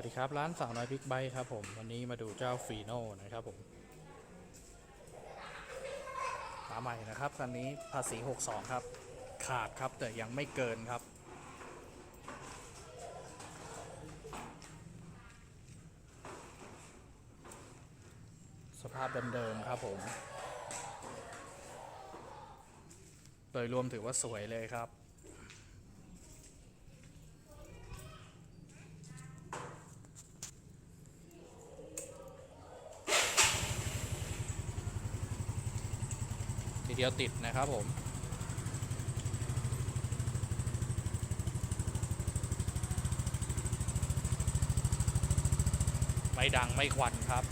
วัสดีครับร้านสาวน้อยพิกไบครับผมวันนี้มาดูเจ้าฟีโน่นะครับผมมาใหม่นะครับคันนี้ภาษี 62 ครับ ขาดครับแต่ยังไม่เกินครับ สภาพเดิมๆครับผม โดยรวมถือว่าสวยเลยครับ เดียวติดนะครับผมไม่ดังไม่ควันครับ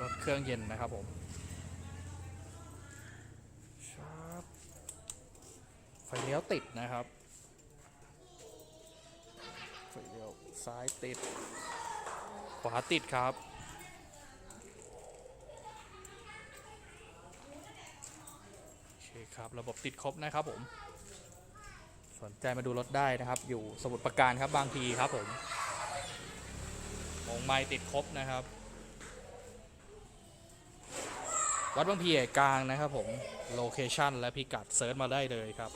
รถเครื่องเย็นนะครับผม ครับ ไฟเลี้ยวติดนะครับ ไฟเลี้ยวซ้ายติด ขวาติดครับ โอเคครับ ระบบติดครบนะครับผม สนใจมาดูรถได้นะครับ อยู่สมุทรปราการครับบางพีครับผมมงไม้ติดครบนะครับ วัดบางพีเอกลางนะครับผม โลเคชันและพิกัดเซิร์ชมาได้เลยครับ